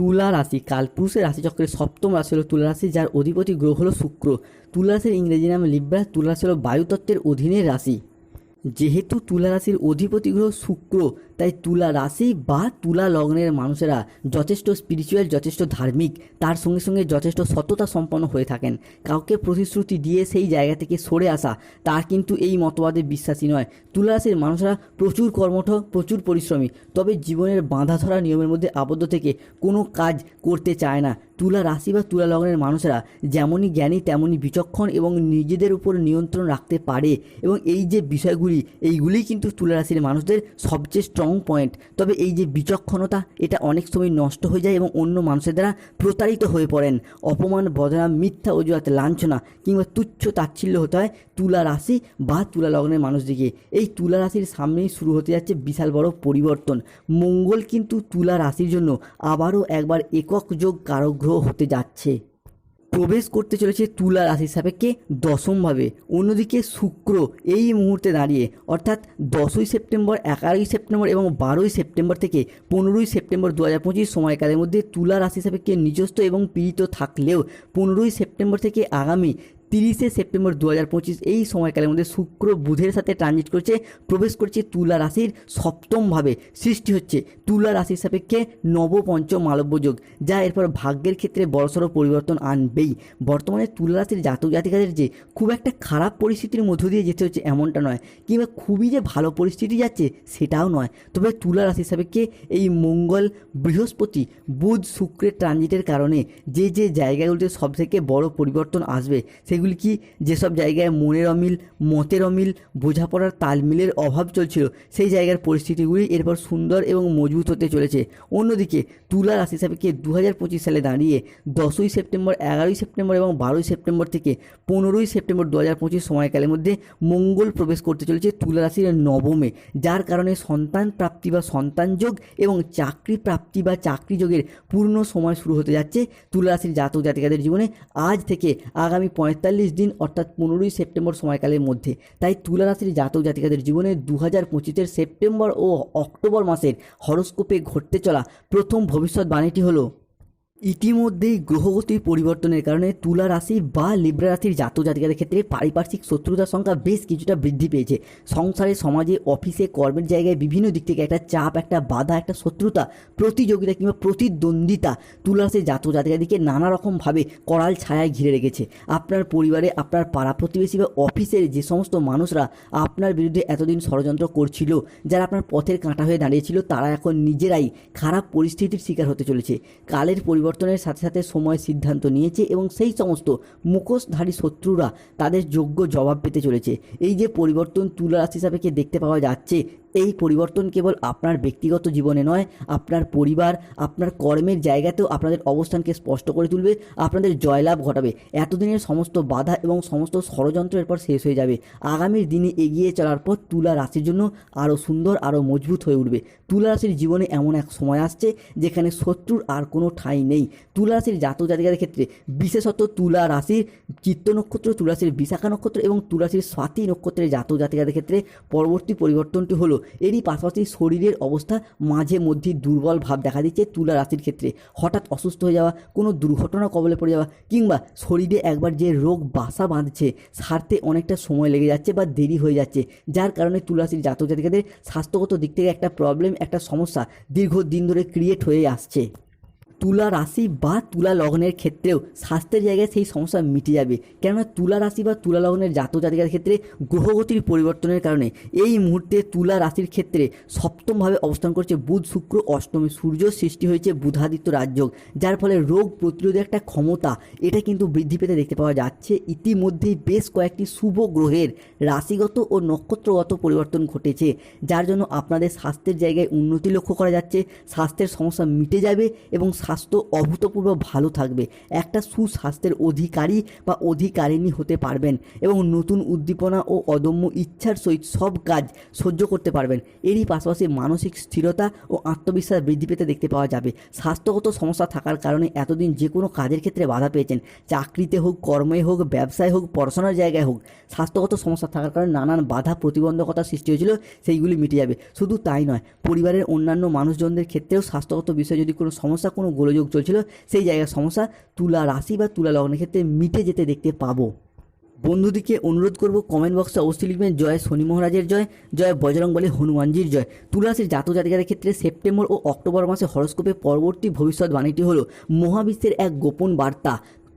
তুলা রাশি কালপুরুষের রাশিচক্রের সপ্তম রাশি হলো তুলা রাশি, যার অধিপতি গ্রহ হলো শুক্র। তুলা রাশির ইংরেজি নাম লিব্রা তুলা রাশি হলো বায়ুতত্ত্বের অধীনের রাশি। যেহেতু তুলা রাশির অধিপতি গ্রহ শুক্র, তাই তুলা রাশি বা তুলা লগ্নের মানুষেরা যথেষ্ট স্পিরিচুয়াল যথেষ্ট ধার্মিক, তার সঙ্গে সঙ্গে যথেষ্ট সততা সম্পন্ন হয়ে থাকেন। কাউকে প্রতিশ্রুতি দিয়ে সেই জায়গা থেকে সরে আসা, তার কিন্তু এই মতবাদে বিশ্বাসী নয়। তুলা রাশির মানুষরা প্রচুর কর্মঠ, প্রচুর পরিশ্রমী, তবে জীবনের বাঁধা ধরা নিয়মের মধ্যে আবদ্ধ থেকে কোনো কাজ করতে চায় না। তুলা রাশি বা তুলা লগ্নের মানুষরা যেমনই জ্ঞানী, তেমনই বিচক্ষণ এবং নিজেদের উপর নিয়ন্ত্রণ রাখতে পারে। এবং এই যে বিষয়গুলি, এইগুলিই কিন্তু তুলা রাশির মানুষদের সবচেয়ে স্ট্রং পয়েন্ট তবে এই যে বিচক্ষণতা, এটা অনেক সময় নষ্ট হয়ে যায় এবং অন্য মানুষের দ্বারা প্রতারিত হয়ে পড়েন। অপমান বদনাম মিথ্যা, অজুহাত, লাঞ্ছনা কিংবা তুচ্ছ তাচ্ছিল্য হতে হয় তুলা রাশি বা তুলা লগ্নের মানুষদিকে। এই তুলা রাশির সামনেই শুরু হতে যাচ্ছে বিশাল বড় পরিবর্তন। মঙ্গল কিন্তু তুলা রাশির জন্য আবারও একবার একক যোগ কারক গ্রহ হতে যাচ্ছে। প্রবেশ করতে চলেছে তুলা রাশির সাপেক্ষে দশমভাবে অন্যদিকে শুক্র এই মুহূর্তে দাঁড়িয়ে, অর্থাৎ দশই সেপ্টেম্বর এগারোই সেপ্টেম্বর এবং বারোই সেপ্টেম্বর থেকে পনেরোই সেপ্টেম্বর দু হাজার পঁচিশ সময়কালের মধ্যে তুলা রাশি সাপেক্ষে নিজস্ব এবং পীড়িত থাকলেও পনেরোই সেপ্টেম্বর থেকে আগামী তিরিশে সেপ্টেম্বর দু হাজার পঁচিশ এই সময়কালের মধ্যে শুক্র বুধের সাথে ট্রানজিট করছে, প্রবেশ করছে তুলা রাশির সপ্তমভাবে। সৃষ্টি হচ্ছে তুলা রাশির সাপেক্ষে নবপঞ্চম মালব্য যোগ, যা এরপর ভাগ্যের ক্ষেত্রে বড়সড় পরিবর্তন আনবেই। বর্তমানে তুলা রাশির জাতক জাতিকাদের যে খুব একটা খারাপ পরিস্থিতির মধ্য দিয়ে যেতে হচ্ছে এমনটা নয়, কিংবা খুবই যে ভালো পরিস্থিতি যাচ্ছে সেটাও নয়। তবে তুলা রাশির সাপেক্ষে এই মঙ্গল বৃহস্পতি বুধ শুক্রের ট্রানজিটের কারণে যে যে জায়গাগুলিতে সবথেকে বড় পরিবর্তন আসবে সেগুলি কি যেসব জায়গায় মনের অমিল, মতের অমিল, বোঝাপড়ার তালমিলের অভাব চলছিল, সেই জায়গার পরিস্থিতিগুলি এরপর সুন্দর এবং মজবুত হতে চলেছে। অন্যদিকে, তুলা রাশি সাপেক্ষে দু হাজার পঁচিশ সালে দাঁড়িয়ে দশই সেপ্টেম্বর, এগারোই সেপ্টেম্বর এবং বারোই সেপ্টেম্বর থেকে পনেরোই সেপ্টেম্বর দু হাজার পঁচিশ সময়কালের মধ্যে মঙ্গল প্রবেশ করতে চলেছে তুলা রাশির নবমে, যার কারণে সন্তান প্রাপ্তি বা সন্তান যোগ এবং চাকরি প্রাপ্তি বা চাকরি যোগের পূর্ণ সময় শুরু হতে যাচ্ছে তুলা রাশির জাতক জাতিকাদের জীবনে। আজ থেকে আগামী পঁয়তাল্লিশ দিন, অর্থাৎ পনেরোই সেপ্টেম্বর সময়কালের মধ্যে। তাই তুলা রাশির জাতক জাতিকাদের জীবনে দু হাজার পঁচিশের সেপ্টেম্বর ও অক্টোবর মাসের হরস্কোপে ঘটতে চলা প্রথম ভবিষ্যৎবাণীটি হলো ইতিমধ্যেই গ্রহগতির পরিবর্তনের কারণে তুলা রাশি বা লিব্রা রাশির জাতক জাতিকাদের ক্ষেত্রে পারিপার্শ্বিক শত্রুতার সংখ্যা বেশ কিছুটা বৃদ্ধি পেয়েছে। সংসারে, সমাজে, অফিসে, কর্মের জায়গায় বিভিন্ন দিক থেকে একটা চাপ, একটা বাধা, একটা শত্রুতা, প্রতিযোগিতা কিংবা প্রতিদ্বন্দ্বিতা তুলা রাশির জাতক জাতিকাদিকে নানা রকমভাবে করাল ছায়ায় ঘিরে রেখেছে। আপনার পরিবারে, আপনার পাড়া প্রতিবেশী বা অফিসের যে সমস্ত মানুষরা আপনার বিরুদ্ধে এতদিন ষড়যন্ত্র করছিল, যারা আপনার পথের কাঁটা হয়ে দাঁড়িয়েছিল, তারা এখন নিজেরাই খারাপ পরিস্থিতির শিকার হতে চলেছে। কালের পরিবর্তনের সাথে সাথে সময় সিদ্ধান্ত নিয়েছে এবং সেই সমস্ত মুখোশধারী শত্রুরা তাদের যোগ্য জবাব পেতে চলেছে। এই যে পরিবর্তন তুলা রাশি সাপেক্ষে দেখতে পাওয়া যাচ্ছে, এই পরিবর্তন কেবল আপনার ব্যক্তিগত জীবনে নয়, আপনার পরিবার, আপনার কর্মের জায়গাতেও আপনাদের অবস্থানকে স্পষ্ট করে তুলবে, আপনাদের জয়লাভ ঘটাবে। এতদিনের সমস্ত বাধা এবং সমস্ত ষড়যন্ত্রের পর শেষ হয়ে যাবে। আগামীর দিনে এগিয়ে চলার পর তুলা রাশির জন্য আরও সুন্দর, আরও মজবুত হয়ে উঠবে। তুলা রাশির জীবনে এমন এক সময় আসছে, যেখানে শত্রুর আর কোনো ঠাঁই নেই। তুলা রাশির জাতক জাতিকাদের ক্ষেত্রে বিশেষত তুলা রাশির চিত্ত নক্ষত্র, তুলা রাশির বিশাখা নক্ষত্র এবং তুলা রাশির স্বাতি নক্ষত্রের জাতক জাতিকাদের ক্ষেত্রে পরবর্তী পরিবর্তনটি হলো, এরই পাশাপাশি শরীরের অবস্থা মাঝে মধ্যে দুর্বল ভাব দেখা দিচ্ছে তুলা রাশির ক্ষেত্রে। হঠাৎ অসুস্থ হয়ে যাওয়া, কোনো দুর্ঘটনা কবলে পড়ে যাওয়া কিংবা শরীরে একবার যে রোগ বাসা বাঁধছে, সারতে অনেকটা সময় লেগে যাচ্ছে বা দেরি হয়ে যাচ্ছে, যার কারণে তুলা রাশির জাতক জাতিকাদের স্বাস্থ্যগত দিক থেকে একটা প্রবলেম একটা সমস্যা দীর্ঘদিন ধরে ক্রিয়েট হয়ে আসছে। তুলা রাশি বা তুলা লগ্নের ক্ষেত্রেও স্বাস্থ্যের জায়গায় সেই সমস্যা মিটে যাবে। কেননা তুলা রাশি বা তুলা লগ্নের জাতক জাতিকার ক্ষেত্রে গ্রহগতির পরিবর্তনের কারণে এই মুহূর্তে তুলা রাশির ক্ষেত্রে সপ্তমভাবে অবস্থান করছে বুধ, শুক্র, অষ্টমী সূর্য সৃষ্টি হয়েছে বুধাদিত্য রাজযোগ, যার ফলে রোগ প্রতিরোধের একটা ক্ষমতা এটা কিন্তু বৃদ্ধি পেতে দেখতে পাওয়া যাচ্ছে। ইতিমধ্যেই বেশ কয়েকটি শুভ গ্রহের রাশিগত ও নক্ষত্রগত পরিবর্তন ঘটেছে, যার জন্য আপনাদের স্বাস্থ্যের জায়গায় উন্নতি লক্ষ্য করা যাচ্ছে, স্বাস্থ্যের সমস্যা মিটে যাবে এবং স্বাস্থ্য অভূতপূর্ব ভালো থাকবে। একটা সুস্বাস্থ্যের অধিকারী বা অধিকারিণী হতে পারবেন এবং নতুন উদ্দীপনা ও অদম্য ইচ্ছার সহিত সব কাজ সহ্য করতে পারবেন। এরই পাশাপাশি মানসিক স্থিরতা ও আত্মবিশ্বাস বৃদ্ধি পেতে দেখতে পাওয়া যাবে। স্বাস্থ্যগত সমস্যা থাকার কারণে এতদিন যে কোনো কাজের ক্ষেত্রে বাধা পেয়েছেন। চাকরিতে হোক, কর্মে হোক, ব্যবসায় হোক, পড়াশোনার জায়গায় হোক, স্বাস্থ্যগত সমস্যা থাকার কারণে নানান বাধা প্রতিবন্ধকতা সৃষ্টি হয়েছিল, সেইগুলি মিটে যাবে। শুধু তাই নয়, পরিবারের অন্যান্য মানুষজনদের ক্ষেত্রেও স্বাস্থ্যগত বিষয়ে যদি কোনো সমস্যা, কোনো গোলযোগ চলছিল, সেই জায়গার সমস্যা। তুলা রাশি বা তুলা লগ্নের ক্ষেত্রে মিটে যেতে দেখতে পাবো। বন্ধুদিকে অনুরোধ করব কমেন্ট বক্সে অবশ্যই লিখবেন, জয় শনি মহারাজের জয় জয় বজরংবলী হনুমানজির জয়। তুলাশির জাতজাতিকার ক্ষেত্রে সেপ্টেম্বর ও অক্টোবর মাসে হরস্কোপে পরবর্তী ভবিষ্যৎবাণীটি হলো, মহাবিশ্বের এক গোপন বার্তা।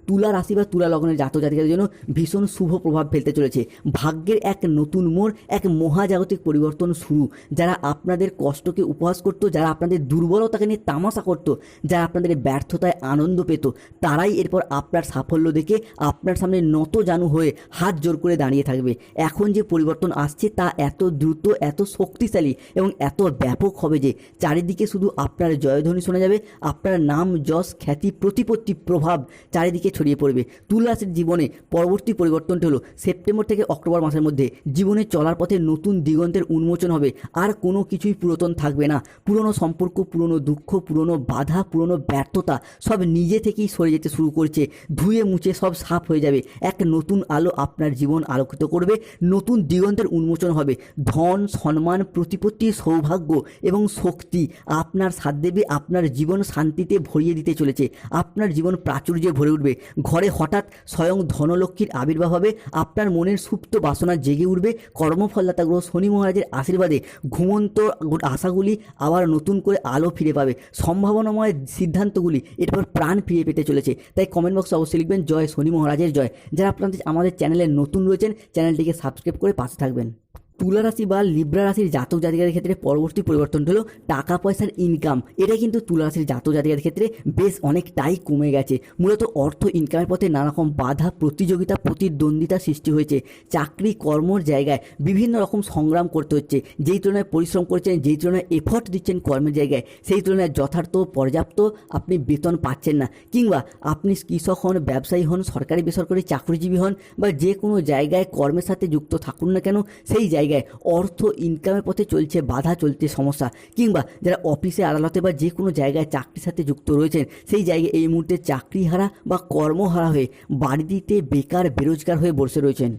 তুলা রাশি বা তুলা লগ্নের জাতক জাতিকাদের জন্য ভীষণ শুভ প্রভাব ফেলতে চলেছে। ভাগ্যের এক নতুন মোড়, এক মহাজাগতিক পরিবর্তন শুরু। যারা আপনাদের কষ্টকে উপহাস করতো, যারা আপনাদের দুর্বলতাকে নিয়ে তামাশা করত, যারা আপনাদের ব্যর্থতায় আনন্দ পেত, তারাই এরপর আপনার সাফল্য দেখে আপনার সামনে নত জানু হয়ে হাত জোর করে দাঁড়িয়ে থাকবে। এখন যে পরিবর্তন আসছে তা এত দ্রুত, এত শক্তিশালী এবং এত ব্যাপক হবে যে চারিদিকে শুধু আপনার জয়ধ্বনি শোনা যাবে। আপনার নাম, যশ, খ্যাতি, প্রতিপত্তি, প্রভাব চারিদিকে ছড়িয়ে পড়বে। তুলারাশির জীবনে পরবর্তী পরিবর্তনটি হলো সেপ্টেম্বর থেকে অক্টোবর মাসের মধ্যে জীবনে চলার পথে নতুন দিগন্তের উন্মোচন হবে। আর কোনো কিছুই পুরাতন থাকবে না। পুরনো সম্পর্ক, পুরনো দুঃখ, পুরনো বাধা, পুরনো ব্যর্থতা সব নিজে থেকেই সরে যেতে শুরু করছে। ধুয়ে মুছে সব সাফ হয়ে যাবে। এক নতুন আলো আপনার জীবন আলোকিত করবে। নতুন দিগন্তের উন্মোচন হবে। ধন, সম্মান, প্রতিপত্তি, সৌভাগ্য এবং শক্তি আপনার সাথ দেবে। আপনার জীবন শান্তিতে ভরিয়ে দিতে চলেছে। আপনার জীবন প্রাচুর্যে ভরে উঠবে। ঘরে হঠাৎ স্বয়ং ধনলক্ষ্মীর আবির্ভাব হবে, আপনার মনের সুপ্ত বাসনা জেগে উঠবে। কর্মফলদাতা গ্রহ শনি মহারাজের আশীর্বাদে ঘুমন্ত আশাগুলি আবার নতুন করে আলো ফিরে পাবে। সম্ভাবনাময় সিদ্ধান্তগুলি এরপর প্রাণ ফিরে পেতে চলেছে। তাই কমেন্ট বক্সে অবশ্যই লিখবেন, জয় শনি মহারাজের জয়। যারা আপনাদের আমাদের চ্যানেলে নতুন রয়েছেন, চ্যানেলটিকে সাবস্ক্রাইব করে পাশে থাকবেন। তুলা রাশি বা লিব্রা রাশির জাতক জাতিকাদের ক্ষেত্রে পরবর্তী পরিবর্তন হলো টাকা পয়সার ইনকাম এটা কিন্তু তুলা রাশির জাতক জাতিকাদের ক্ষেত্রে বেশ অনেকটাই কমে গেছে। মূলত অর্থ ইনকামের পথে নানারকম বাধা, প্রতিযোগিতা, প্রতিদ্বন্দ্বিতা সৃষ্টি হয়েছে। চাকরি কর্মর জায়গায় বিভিন্ন রকম সংগ্রাম করতে হচ্ছে। যেই তুলনায় পরিশ্রম করছেন, যেই তুলনায় এফর্ট দিচ্ছেন কর্মের জায়গায়, সেই তুলনায় যথার্থ, পর্যাপ্ত আপনি বেতন পাচ্ছেন না। কিংবা আপনি কৃষক হন, ব্যবসায়ী হন, সরকারি, বেসরকারি চাকরিজীবী হন বা যে কোনো জায়গায় কর্মের সাথে যুক্ত থাকুন না কেন, সেই জায়গায় অর্থ ইনকামের পথে চলছে, বাধা চলছে, সমস্যা। কিংবা যারা অফিসে আদালতে বা যে কোনো জায়গায় চাকরির সাথে যুক্ত রয়েছেন, সেই জায়গায় এই মুহূর্তে চাকরি হারা বা কর্মহারা হয়ে বাড়ি দিতে বেকার, বেরোজগার হয়ে বসে রয়েছেন।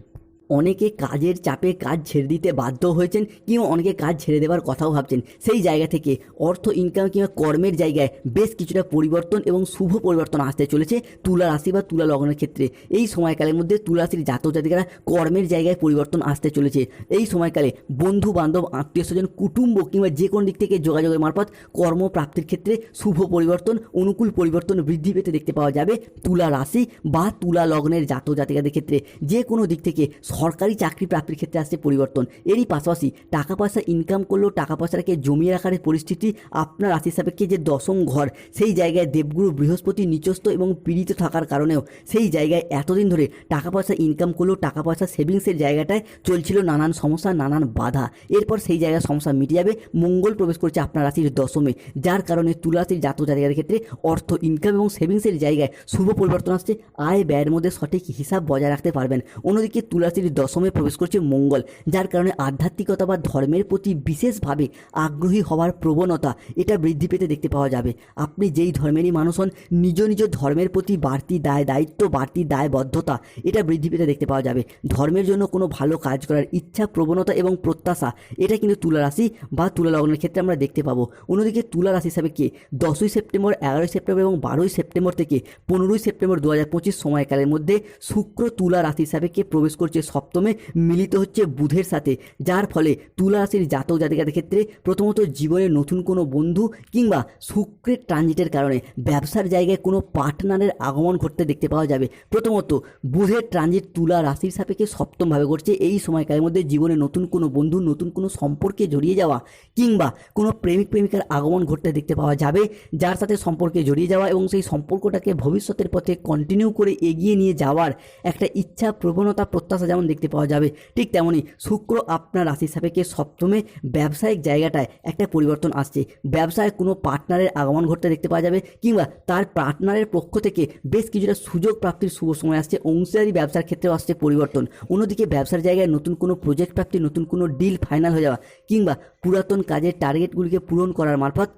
অনেকে কাজের চাপে কাজ ছেড়ে দিতে বাধ্য হয়েছেন কিংবা অনেকে কাজ ছেড়ে দেওয়ার কথাও ভাবছেন। সেই জায়গা থেকে অর্থ ইনকাম কিংবা কর্মের জায়গায় বেশ কিছুটা পরিবর্তন এবং শুভ পরিবর্তন আসতে চলেছে তুলা রাশি বা তুলা লগ্নের ক্ষেত্রে। এই সময়কালের মধ্যে তুলা রাশির জাতক জাতিকারা কর্মের জায়গায় পরিবর্তন আসতে চলেছে। এই সময়কালে বন্ধু বান্ধব আত্মীয় স্বজন কুটুম্ব কিংবা যে কোনো দিক থেকে যোগাযোগের মারফত কর্মপ্রাপ্তির ক্ষেত্রে শুভ পরিবর্তন, অনুকূল পরিবর্তন বৃদ্ধি পেতে দেখতে পাওয়া যাবে তুলা রাশি বা তুলা লগ্নের জাতক জাতিকাদের ক্ষেত্রে। যে কোনো দিক থেকে সরকারি চাকরি প্রাপ্তির ক্ষেত্রে আসছে পরিবর্তন। এরই পাশাপাশি টাকা পয়সা ইনকাম করলেও টাকা পয়সাটাকে জমিয়ে রাখার পরিস্থিতি আপনার রাশি সাপেক্ষে যে দশম ঘর, সেই জায়গায় দেবগুরু বৃহস্পতি নিচস্থ এবং পীড়িত থাকার কারণেও সেই জায়গায় এতদিন ধরে টাকা পয়সা ইনকাম করলেও টাকা পয়সা সেভিংসের জায়গাটায় চলছিল নানান সমস্যা, নানান বাধা। এরপর সেই জায়গায় সমস্যা মিটে যাবে, মঙ্গল প্রবেশ করছে আপনার রাশির দশমে। যার কারণে তুলা রাশির জাতক জাতিকাদের ক্ষেত্রে অর্থ ইনকাম এবং সেভিংসের জায়গায় শুভ পরিবর্তন আসছে। আয় ব্যয়ের মধ্যে সঠিক হিসাব বজায় রাখতে পারবেন। অন্যদিকে তুলা রাশির দশমে প্রবেশ করছে মঙ্গল, যার কারণে আধ্যাত্মিকতা বা ধর্মের প্রতি বিশেষভাবে আগ্রহী হওয়ার প্রবণতা এটা বৃদ্ধি পেতে দেখতে পাওয়া যাবে। আপনি যেই ধর্মেরই মানুষ হন, নিজ নিজ ধর্মের প্রতি বাড়তি দায়, দায়িত্ব, বাড়তি দায়বদ্ধতা এটা বৃদ্ধি পেতে দেখতে পাওয়া যাবে। ধর্মের জন্য কোনো ভালো কাজ করার ইচ্ছা, প্রবণতা এবং প্রত্যাশা এটা কিন্তু তুলা রাশি বা তুলা লগ্নের ক্ষেত্রে আমরা দেখতে পাবো। অন্যদিকে তুলা রাশি হিসাবে কি? দশই সেপ্টেম্বর, এগারোই সেপ্টেম্বর এবং বারোই সেপ্টেম্বর থেকে পনেরোই সেপ্টেম্বর দু হাজার পঁচিশ সময়কালের মধ্যে শুক্র তুলা রাশি হিসাবে কে প্রবেশ করছে সপ্তমে মিলিত হচ্ছে বুধের সাথে, যার ফলে তুলা রাশির জাতক জাতিকাদের ক্ষেত্রে প্রথমত জীবনে নতুন কোনো বন্ধু কিংবা শুক্রের ট্রানজিটের কারণে ব্যবসার জায়গায় কোনো পার্টনারের আগমন ঘটতে দেখতে পাওয়া যাবে। প্রথমত, বুধের ট্রানজিট তুলা রাশির সাপেক্ষে সপ্তমভাবে ঘটছে। এই সময়কালের মধ্যে জীবনে নতুন কোনো বন্ধু, নতুন কোনো সম্পর্কে জড়িয়ে যাওয়া কিংবা কোনো প্রেমিক, প্রেমিকার আগমন ঘটতে দেখতে পাওয়া যাবে, যার সাথে সম্পর্কে জড়িয়ে যাওয়া এবং সেই সম্পর্কটাকে ভবিষ্যতের পথে কন্টিনিউ করে এগিয়ে নিয়ে যাওয়ার একটা ইচ্ছা প্রবণতা প্রত্যাশা যেমন দেখতে পাওয়া যাবে। ঠিক তেমনই শুক্র আপনার রাশির সাপেক্ষে সপ্তমে ব্যবসায়িক জায়গাটায় একটা পরিবর্তন আসছে। ব্যবসায় কোনো পার্টনারের আগমন ঘটতে দেখতে পাওয়া যাবে কিংবা তার পার্টনারের পক্ষ থেকে বেশ কিছুটা সুযোগ প্রাপ্তির শুভ সময় আসছে, অংশীদারি ব্যবসার ক্ষেত্রেও আসছে পরিবর্তন। অন্যদিকে ব্যবসার জায়গায় নতুন কোনো প্রজেক্ট প্রাপ্তি, নতুন কোনো ডিল ফাইনাল হয়ে যাওয়া কিংবা পুরাতন কাজের টার্গেটগুলিকে পূরণ করার মারফত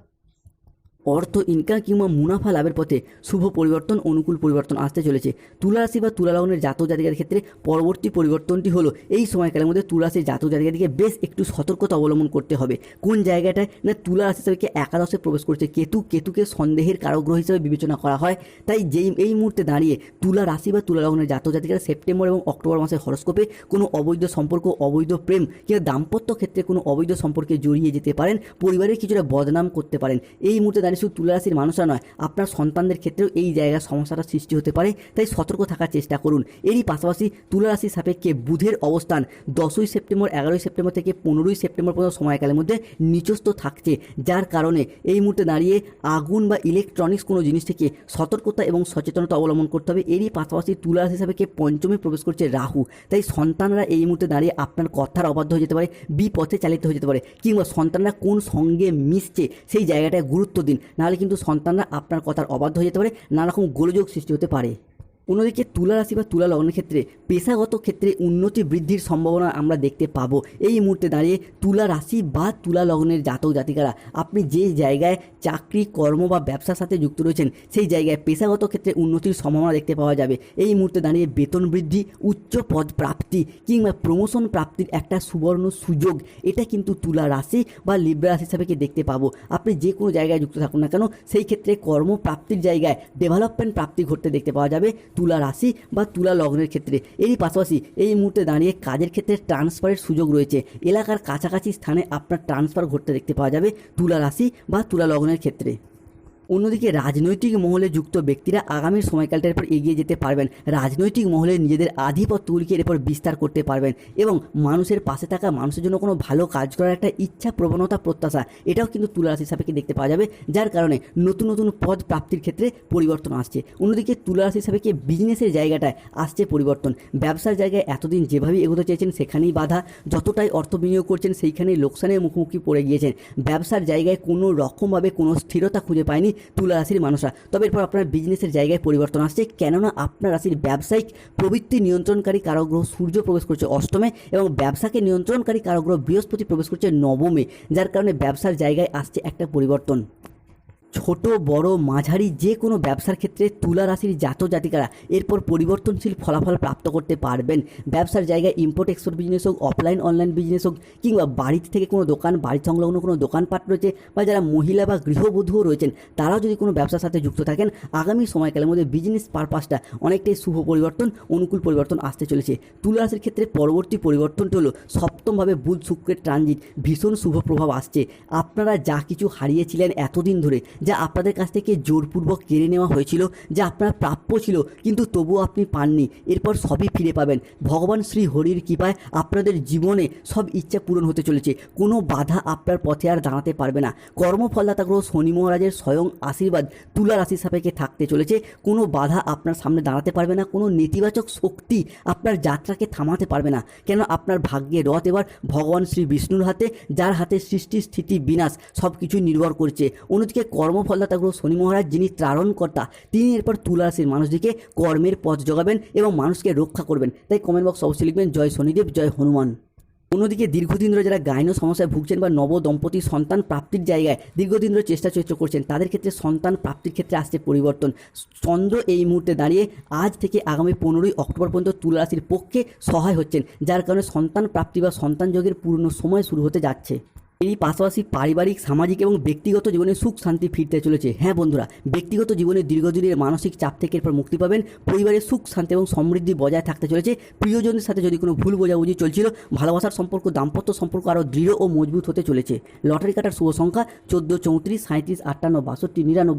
অর্থ ইনকাম কিংবা মুনাফা লাভের পথে শুভ পরিবর্তন, অনুকূল পরিবর্তন আসতে চলেছে। তুলা রাশি বা তুলা লগ্নের জাতক জাতিকার ক্ষেত্রে পরবর্তী পরিবর্তনটি হলো এই সময়কালের মধ্যে তুলা রাশির জাতক জাতিকাদিকে বেশ একটু সতর্কতা অবলম্বন করতে হবে। কোন জায়গাটায়? না তুলা রাশি হিসাবে একাদশে প্রবেশ করছে? কেতু, কেতুকে সন্দেহের কারগ্রহ হিসেবে বিবেচনা করা হয়। তাই যেই, এই মুহূর্তে দাঁড়িয়ে তুলা রাশি বা তুলা লগ্নের জাতক জাতিকারা সেপ্টেম্বর এবং অক্টোবর মাসের হরস্কোপে কোনো অবৈধ সম্পর্ক, অবৈধ প্রেম কিংবা দাম্পত্য ক্ষেত্রে কোনো অবৈধ সম্পর্কে জড়িয়ে যেতে পারেন, পরিবারের কিছুটা বদনাম করতে পারেন। এই মুহূর্তে দাঁড়িয়ে শুধু তুলা রাশির মানুষরা নয়, আপনার সন্তানদের ক্ষেত্রেও এই জায়গায় সমস্যাটা সৃষ্টি হতে পারে, তাই সতর্ক থাকার চেষ্টা করুন। এরই পাশাপাশি তুলা রাশির সাপেক্ষে বুধের অবস্থান দশই সেপ্টেম্বর, এগারোই সেপ্টেম্বর থেকে পনেরোই সেপ্টেম্বর পর্যন্ত সময়কালের মধ্যে নিচস্থ থাকছে, যার কারণে এই মুহূর্তে দাঁড়িয়ে আগুন বা ইলেকট্রনিক্স কোনো জিনিস থেকে সতর্কতা এবং সচেতনতা অবলম্বন করতে হবে। এরই পাশাপাশি তুলা রাশি হিসাবে পঞ্চমে প্রবেশ করছে রাহু, তাই সন্তানরা এই মুহূর্তে দাঁড়িয়ে আপনার কথার অবাধ্য হয়ে যেতে পারে, বিপথে চালিত হয়ে যেতে পারে, কিংবা সন্তানরা কোন সঙ্গে মিশছে সেই জায়গাটায় গুরুত্ব দিন। নাহলে কিন্তু সন্তানরা আপনার কথার অবাধ্য হয়ে যেতে পারে নানা রকম গোলযোগ সৃষ্টি হতে পারে। অন্যদিকে তুলা রাশি বা তুলা লগ্নের ক্ষেত্রে পেশাগত ক্ষেত্রে উন্নতি বৃদ্ধির সম্ভাবনা আমরা দেখতে পাবো। এই মুহূর্তে দাঁড়িয়ে তুলা রাশি বা তুলা লগ্নের জাতক জাতিকারা আপনি যে জায়গায় চাকরি, কর্ম বা ব্যবসার সাথে যুক্ত রয়েছেন, সেই জায়গায় পেশাগত ক্ষেত্রে উন্নতির সম্ভাবনা দেখতে পাওয়া যাবে। এই মুহূর্তে দাঁড়িয়ে বেতন বৃদ্ধি, উচ্চ পদ প্রাপ্তি কিংবা প্রমোশন প্রাপ্তির একটা সুবর্ণ সুযোগ, এটা কিন্তু তুলা রাশি বা লিব্রা রাশি হিসাবে দেখতে পাবো। আপনি যে কোনো জায়গায় যুক্ত থাকুন না কেন, সেই ক্ষেত্রে কর্মপ্রাপ্তির জায়গায় ডেভেলপমেন্ট প্রাপ্তি ঘটতে দেখতে পাওয়া যাবে। তুলা রাশি বা তুলা লগ্নের ক্ষেত্রে। এরই পাশাপাশি এই মুহূর্তে দাঁড়িয়ে কাজের ক্ষেত্রে ট্রান্সফারের সুযোগ রয়েছে। এলাকার কাছাকাছি স্থানে আপনার ট্রান্সফার ঘটতে দেখতে পাওয়া যাবে তুলা রাশি বা তুলা লগ্নের ক্ষেত্রে। অন্যদিকে রাজনৈতিক মহলে যুক্ত ব্যক্তিরা আগামী সময়কালটার পর এগিয়ে যেতে পারবেন। রাজনৈতিক মহলে নিজেদের আধিপত্যগুলিকে এরপর বিস্তার করতে পারবেন এবং মানুষের পাশে থাকা মানুষের জন্য কোনো ভালো কাজ করার একটা ইচ্ছা প্রবণতা প্রত্যাশা, এটাও কিন্তু তুলা রাশি সাপেক্ষে দেখতে পাওয়া যাবে, যার কারণে নতুন নতুন পদ প্রাপ্তির ক্ষেত্রে পরিবর্তন আসছে। অন্যদিকে তুলা রাশি সাপেক্ষে বিজনেসের জায়গাটায় আসছে পরিবর্তন। ব্যবসার জায়গায় এতদিন যেভাবেই এগোতে চেয়েছেন সেখানেই বাধা, যতটাই অর্থ বিনিয়োগ করছেন সেইখানেই লোকসানের মুখোমুখি পড়ে গিয়েছেন। ব্যবসার জায়গায় কোনো রকমভাবে কোনো স্থিরতা খুঁজে পায়নি তুলা রাশির মানুষরা। তবে এরপর আপনার বিজনেসের জায়গায় পরিবর্তন আসছে। কেননা আপনার রাশির ব্যবসায়িক প্রবৃত্তি নিয়ন্ত্রণকারী কারগ্রহ সূর্য প্রবেশ করছে অষ্টমে এবং ব্যবসাকে নিয়ন্ত্রণকারী কারগ্রহ বৃহস্পতি প্রবেশ করছে নবমে, যার কারণে ব্যবসার জায়গায় আসছে একটা পরিবর্তন। ছোট, বড়, মাঝারি যে কোনো ব্যবসার ক্ষেত্রে তুলা রাশির জাত জাতিকারা এরপর পরিবর্তনশীল ফলাফল প্রাপ্ত করতে পারবেন। ব্যবসার জায়গায় ইম্পোর্ট এক্সপোর্ট বিজনেস হোক অফলাইন অনলাইন বিজনেস হোক, কিংবা বাড়ি থেকে কোনো দোকান, বাড়ি সংলগ্ন কোনো দোকানপাট রয়েছে, বা যারা মহিলা বা গৃহবধূও রয়েছেন, তারাও যদি কোনো ব্যবসার সাথে যুক্ত থাকেন, আগামী সময়কালের মধ্যে বিজনেস পারপাসটা অনেকটাই শুভ পরিবর্তন, অনুকূল পরিবর্তন আসতে চলেছে। তুলা রাশির ক্ষেত্রে পরবর্তী পরিবর্তনটি হলো সপ্তমভাবে বুধ শুক্রের ট্রানজিট ভীষণ শুভ প্রভাব আসছে। আপনারা যা কিছু হারিয়েছিলেন এতদিন ধরে যা আপনাদের কাছ থেকে জোরপূর্বক কেড়ে নেওয়া হয়েছিল, যা আপনার প্রাপ্য ছিল, কিন্তু তবুও আপনি পাননি। এরপর সবই ফিরে পাবেন। ভগবান শ্রী হরির কৃপায় আপনাদের জীবনে সব ইচ্ছা পূরণ হতে চলেছে। কোনো বাধা আপনার পথে আর দাঁড়াতে পারবে না। কর্মফলদাতা গ্রহ শনি মহারাজের স্বয়ং আশীর্বাদ তুলা রাশির সাপেক্ষে থাকতে চলেছে। কোনো বাধা আপনার সামনে দাঁড়াতে পারবে না। কোনো নেতিবাচক শক্তি আপনার যাত্রাকে থামাতে পারবে না। কেন? আপনার ভাগ্যে রথ এবার ভগবান শ্রী বিষ্ণুর হাতে, যার হাতে সৃষ্টি স্থিতি বিনাশ সব কিছু নির্ভর করছে। অন্যদিকে কর্মফলদাতা গ্রহ শনি মহারাজ, যিনি ত্রারণকর্তা, তিনি এরপর তুলা রাশির মানুষদিকে কর্মের পথ জোগাবেন এবং মানুষকে রক্ষা করবেন। তাই কমেন্ট বক্স অবশ্যই লিখবেন, জয় শনিদেব, জয় হনুমান। অন্যদিকে দীর্ঘদিন ধরে যারা গাইনো সমস্যায় ভুগছেন বা নব দম্পতি সন্তান প্রাপ্তির জায়গায় দীর্ঘদিন ধরে চেষ্টা চরিত্র করছেন, তাদের ক্ষেত্রে সন্তান প্রাপ্তির ক্ষেত্রে আসছে পরিবর্তন। চন্দ্র এই মুহূর্তে দাঁড়িয়ে আজ থেকে আগামী পনেরোই অক্টোবর পর্যন্ত তুলা রাশির পক্ষে সহায় হচ্ছেন, যার কারণে সন্তান প্রাপ্তি বা সন্তান যোগের পূর্ণ সময় শুরু হতে যাচ্ছে। এই পাশাপাশি পারিবারিক, সামাজিক এবং ব্যক্তিগত জীবনে সুখ, শান্তি ফিরতে চলেছে। হ্যাঁ বন্ধুরা, ব্যক্তিগত জীবনে দীর্ঘদিনের মানসিক চাপ থেকে এরপর মুক্তি পাবেন। পরিবারের সুখ, শান্তি এবং সমৃদ্ধি বজায় থাকতে চলেছে। প্রিয়জনের সাথে যদি কোনো ভুল বোঝাবুঝি চলছিল, ভালোবাসার সম্পর্ক, দাম্পত্য সম্পর্ক আরও দৃঢ় ও মজবুত হতে চলেছে। লটারি কাটার শুভ সংখ্যা চোদ্দ চৌত্রিশ সাঁত্রিশ আটান্ন বাষট্টি নিরানব্বই।